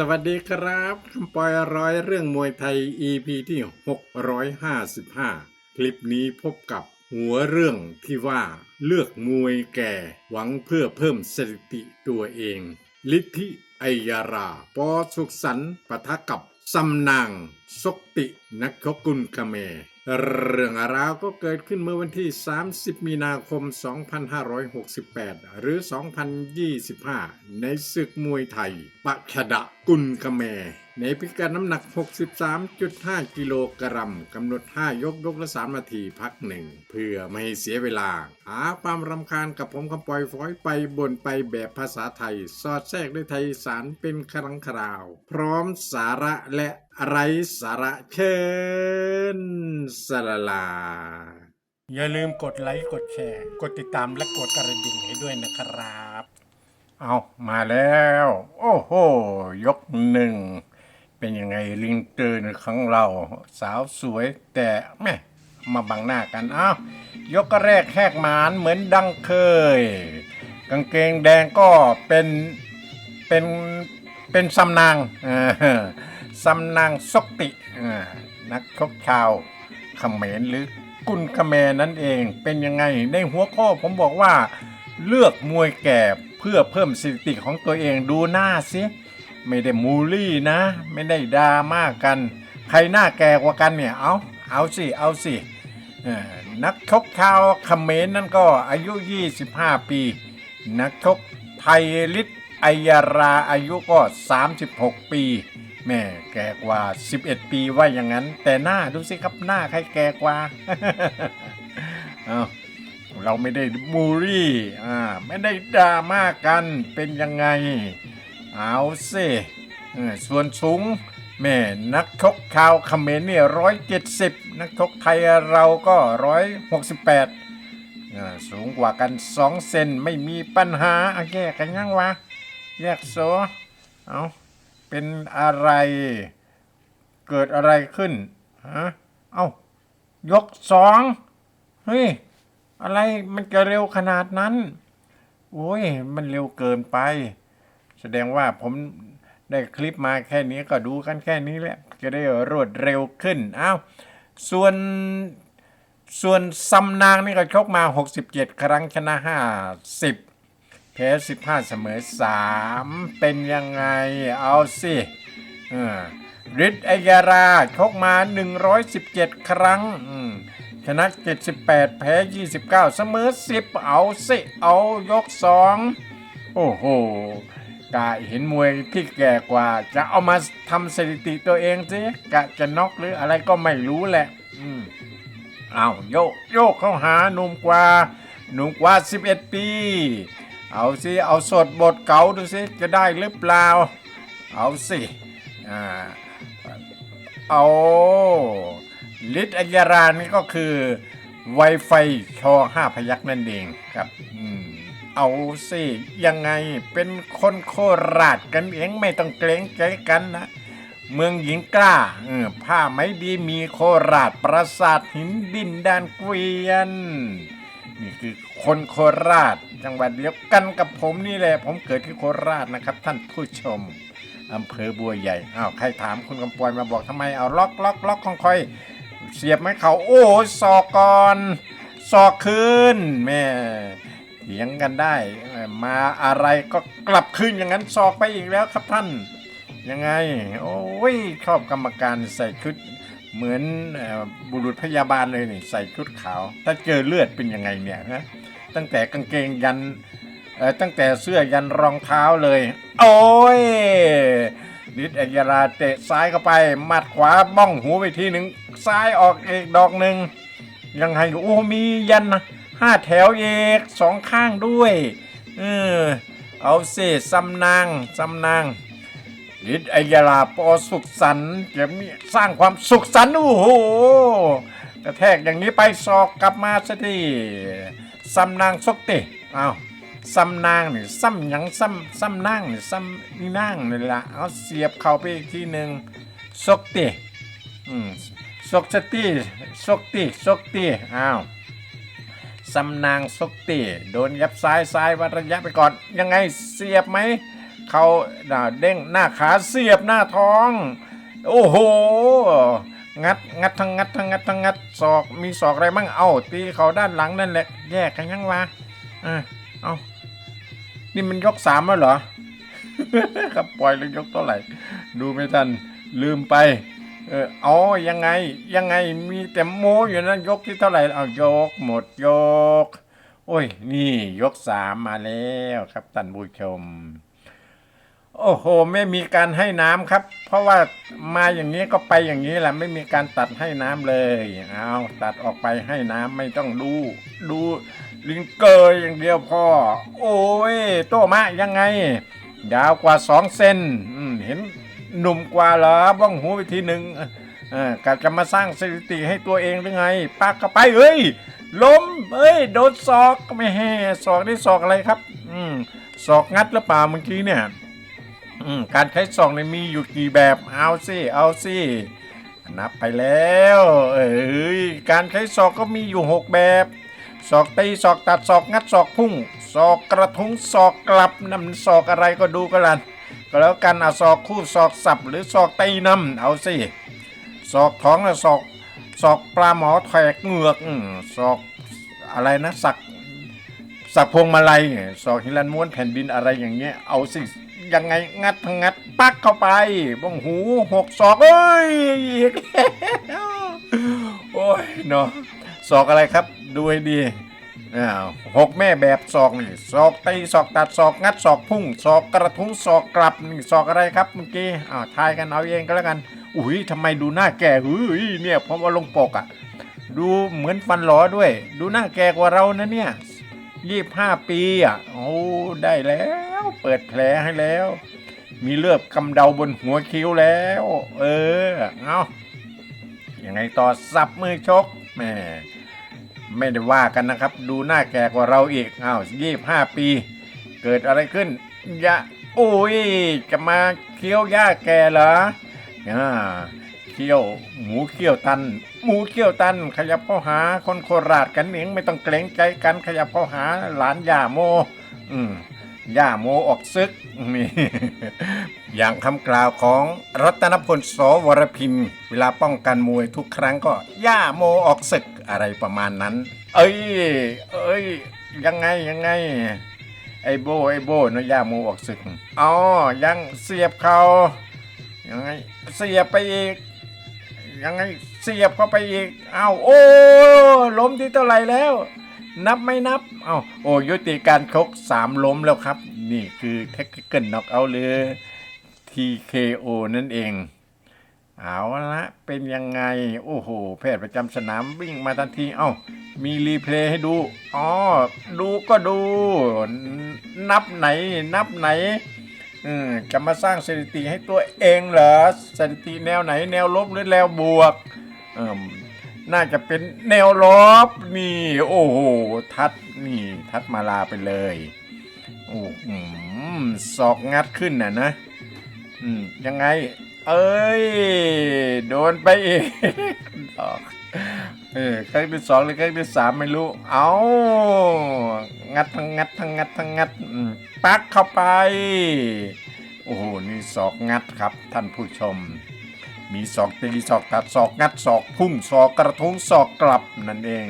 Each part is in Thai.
สวัสดีครับคำปอยร้อยเรื่องมวยไทย EP ที่ 655 คลิปนี้พบกับหัวเรื่องที่ว่าเลือกมวยแก่หวังเพื่อเพิ่มสถิติตัวเอง ลิทธิไอยาราปอสุขสันปะทะกับซัมนางซกตินักชกกุลกเม เรื่องราวก็เกิดขึ้นเมื่อวันที่ 30 มีนาคม 2568 หรือ 2025 ในศึกมวยไทย ปะชดะกุลกะแม ในพิกัดน้ำหนัก 63.5 กิโลกรัมกำหนด 5 ยกยกละ 3 นาทีพักหนึ่ง เพื่อไม่ให้เสียเวลา หาความรำคาญกับผมคำปล่อยฟอยไปบนไปแบบภาษาไทย สอดแทรกด้วยไทยสารเป็นครั้งคราว พร้อมสาระและไร้สาระเชิญ สลาลา อย่าลืมกดไลค์กดแชร์ กดติดตามและกดกระดิ่งให้ด้วยนะครับ เอามาแล้ว โอ้โห ยกหนึ่ง เป็นยังไงลิงเตอร์ของเรา สาวสวยแต่แม่มาบังหน้ากัน เอ้ายกแรกแหกหมานเหมือนดังเคย กางเกงแดงก็เป็นเป็นเป็นซัมนางเออซัมนางซกติอนักชกชาว เขมรหรือกุลคแมนั่นเองเป็นยังไงในหัวข้อผมบอกว่า เลือกมวยแก่เพื่อเพิ่มสถิติของตัวเองดูหน้าสิไม่ได้มูลี่นะ ไม่ได้ดราม่ากกัน ใครหน้าแก่กว่ากันเนี่ยเอาเอาสิเอาสินักชกชาวเขมรนั่นก็อายุ 25 ปี นักชกไทยลิศอัยาราอายุก็ 36 ปี แม่แก่กว่า 11 ปีว่าอย่างนั้น แต่หน้าดูสิครับหน้าใครแก่กว่าเอาเราไม่ได้มูลลี่อ่าไม่ได้ดราม่ากันเป็นยังไง เอาสิส่วนสูงแม่นักชกชาวเขมรเนี่ยร้อยเจ็ดสิบนักชกไทยเราก็ร้อยหกสิบแปดสูงกว่ากันสองเซนไม่มีปัญหาเอาแยกกันยังวะแยกโซเอา เป็นอะไร เกิดอะไรขึ้นฮะเอายกสองเฮ้ย อะไรมันจะเร็วขนาดนั้น โอ้ย มันเร็วเกินไป แสดงว่าผมได้คลิปมาแค่นี้ก็ดูกันแค่นี้แหละ จะได้รวดเร็วขึ้นอ้าวส่วนส่วนซัมนางนี่ก็ชกมา 67 ครั้งชนะ 50 แพ้15เสมอ3เป็นยังไงเอาสิเออฤทธิ์อัยาราชกมา 117 ครั้งชนะ 78 แพ้ 29 เสมอ 10 เอาสิเอายก 2 โอ้โหกะเห็นมวยที่แก่กว่า จะเอามาทำสถิติตัวเองสิกะจะน็อกหรืออะไรก็ไม่รู้แหละอืมเอาโยกโยกเข้าหาหนุ่มกว่าหนุ่มกว่า 11 ปี เอาสิเอาสดบทเก่าดูสิจะได้หรือเปล่า เอาสิอ่าเอาลิทอัยารานี่ก็คือไวไฟชอห้าพยักนั่นเองครับอืมเอาสิยังไงเป็นคนโคราชกันเองไม่ต้องเกรงใจกันนะเมืองหญิงกล้าเออผ้าไหมดีมีโคราชปราสาทหินดินแดนเกวียน นี่คือคนโคราช จังหวัดเดียวกันกับผมนี่แหละ ผมเกิดที่โคราชนะครับ ท่านผู้ชมอำเภอบัวใหญ่อ้าวใครถามคุณกำปอยมาบอกทำไมเอาล็อกล็อกล็อกของคอยเสียบไหมเขาโอ้สอกก่อนสอกคืนแม่เถียงกันได้ มาอะไรก็กลับคืนอย่างนั้นสอกไปอีกแล้วครับท่าน ยังไง โอ้ยชอบกรรมการใส่ชุดเหมือนบุรุษพยาบาลเลยนี่ใส่ชุดขาว ถ้าเจอเลือดเป็นยังไงเนี่ยนะ ตั้งแต่กางเกงยันตั้งแต่เสื้อยันรองเท้าเลย โอ้ยนิดอัยราเตะซ้ายเข้าไปหมัดขวาบ้องหูไปทีหนึ่งซ้ายออกเอกดอกหนึ่งยังไงโอ้มียันห้าแถวเอกสองข้างด้วยเออเอาสิซำนางซำนางฤทธิ์อัยราปอสุขสันจะมีสร้างความสุขสันโอ้โหกระแทกอย่างนี้ไปศอกกลับมาสักที ซ้ำนางซกติอ้าวซ้ำนางนี่ซ้ำหยังซ้ำซ้ำนางนี่ซ้ำนี่นางนี่ละเอาเสียบเข้าไปอีกทีหนึ่งซกติอืมซกสติซกติซกติอ้าวซ้ำนางซกติโดนยับซ้ายซ้ายวัดระยะไปก่อนยังไงเสียบไหมเขาเด้งหน้าขาเสียบหน้าท้อง โอ้โห งัด งัดทั้งงัดทั้งงัดทั้งงัดศอกมีศอกอะไรมั่งเอาตีเขาด้านหลังนั่นแหละ แยกกันยังวะอะเอานี่มันยกสามแล้วเหรอครับปล่อยเลยยกเท่าไหร่ ดูไม่ทันลืมไป เอออ๋อยังไงยังไงมีแต่โมอยู่นั้นยกที่เท่าไหร่เอายกหมดยก โอ้ย นี่ยกสามมาแล้วครับท่านผู้ชม โอ้โห ไม่มีการให้น้ำครับ เพราะว่ามาอย่างนี้ก็ไปอย่างนี้แหละไม่มีการตัดให้น้ำเลยเอาตัดออกไปให้น้ำไม่ต้องดู ดูลิงเกอร์อย่างเดียวพอโอ้ยโตมะยังไง ยาวกว่าสองเซนเห็นหนุ่มกว่าเหรอบ้องหูไปทีหนึ่งเออกะจะมาสร้างสถิติให้ตัวเองหรือไงปักเข้าไปเอ้ยล้มเอ้ยโดนศอกไม่แห่ศอกนี่ศอกอะไรครับ อืมศอกงัดหรือเปล่าเมื่อกี้เนี่ย อืมการใช้ซองเนี่ยมีอยู่กี่แบบเอาสิเอาสินับไปแล้ว เอ้ยการใช้ศอกก็มีอยู่หกแบบศอกตีศอกตัดศอกงัดศอกพุ่งศอกกระทุ้งศอกกลับนำศอกอะไรก็ดูกันละก็แล้วกันเอาศอกคู่ศอกสับหรือศอกตีนำเอาสิศอกท้องแล้วศอกศอกปลาหมอแทกเหงือกอืมศอกอะไรนะสักสักพวงมาลัยสอกหิรันม้วนแผ่นดินอะไรอย่างเงี้ยเอาสิ ยังไงงัดทั้งงัดปักเข้าไปบ้องหูหกศอกเอ้ยอีกโอ้ยเนาะศอกอะไรครับ ดูให้ดีหกแม่แบบศอกนี่ศอกตีศอกตัดศอกงัดศอกพุ่งศอกกระทุ้งศอกกลับนี่ศอกอะไรครับเมื่อกี้อ้าวทายกันเอาเองก็แล้วกัน อุ้ยทำไมดูหน้าแก่เฮ้ยเนี่ยเพราะว่าลงปกอะ่ะ ดูเหมือนฟันหลอด้วย ดูหน้าแก่กว่าเรานะเนี่ย ยี่บห้าปีอะ โอ้ ได้แล้ว เปิดแผลให้แล้ว มีเลือดกำเดาบนหัวคิ้วแล้ว เออ เอายังไงต่อสับมือชกแม่ไม่ได้ว่ากันนะครับ ดูหน้าแก่กว่าเราอีกอ้าวยี่ห้าปี เกิดอะไรขึ้นยะโอ้ย จะมาเคี้ยวหญ้าแก่เหรออ่า เคี่ยว หมูเคี่ยวตัน หมูเคี่ยวตัน ขยับเข้าหาคนโคราชกันเองไม่ต้องเกรงใจกันขยับเข้าหาหลานย่าโม อืมย่าโมออกซึกนี่อย่างคำกล่าวของรัตนพลสวรพิมพ์ เวลาป้องกันมวยทุกครั้งก็ ย่าโมออกศึกอะไรประมาณนั้น เอ้ย เอ้ย ยังไงยังไง ไอโบไอโบนะย่าโมออกศึกอ๋อยังเสียบเขายังไงเสียบไปอีก ยังไงเสียบเข้าไปอีกเอ้าโอ้ล้มที่เท่าไหร่แล้ว นับไม่นับเอ้าโอ้ยุติการชกสามล้มแล้วครับ นี่คือเทคนิคน็อกเอาหรือ TKO นั่นเองเอาละเป็นยังไง โอ้โห แพทย์ประจำสนามวิ่งมาทันที เอ้า มีรีเพลย์ให้ดู อ๋อ ดูก็ดู นับไหน นับไหน อืมจะมาสร้างสถิติให้ตัวเองเหรอสถิติแนวไหนแนวลบหรือแนวบวกเอมน่าจะเป็นแนวลบนี่ โอ้โหทัดนี่ ทัดมาลาไปเลยโอ้โหศอกงัดขึ้นน่ะนะอืมยังไง เอ้ย โดนไปอีกดอกเออครั้งที่สองหรือครั้งที่สามไม่รู้ เอางัดทั้งงัดทั้งงัดทั้งงัดอืม ปักเข้าไป โอ้โห นี่ศอกงัดครับท่านผู้ชม มีศอกตีศอกตัดศอกงัดศอกพุ่งศอกกระทุ้งศอกกลับนั่นเอง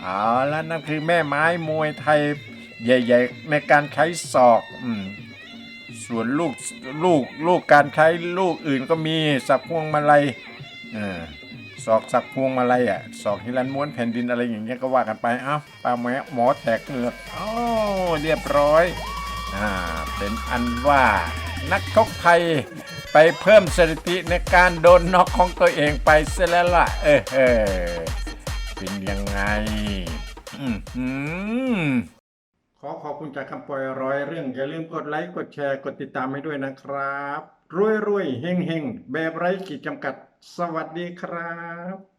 เอาแล้วนั่นคือแม่ไม้มวยไทยใหญ่ๆในการใช้ศอกอืมส่วนลูกลูกลูกการใช้ลูกอื่นก็มีสักพวงมาลัยเออ ศอกสักพวงมาลัยอะศอกฮิรันม้วนแผ่นดินอะไรอย่างเงี้ยก็ว่ากันไปเอ้าปลาหมอหมอแตกเหงือกอ๋อเรียบร้อยอ่าเป็นอันว่านักชกไทยไปเพิ่มสถิติในการโดนน็อกของตัวเองไปเสียแล้วล่ะเออเออเป็นยังไงอืมอืมขอขอบคุณจากคำปล่อยร้อยเรื่อง อย่าลืมกดไลค์ กดแชร์ กดติดตามให้ด้วยนะครับ รวยรวยๆเฮงเฮงแบบไร้ขีดจำกัด สวัสดีครับ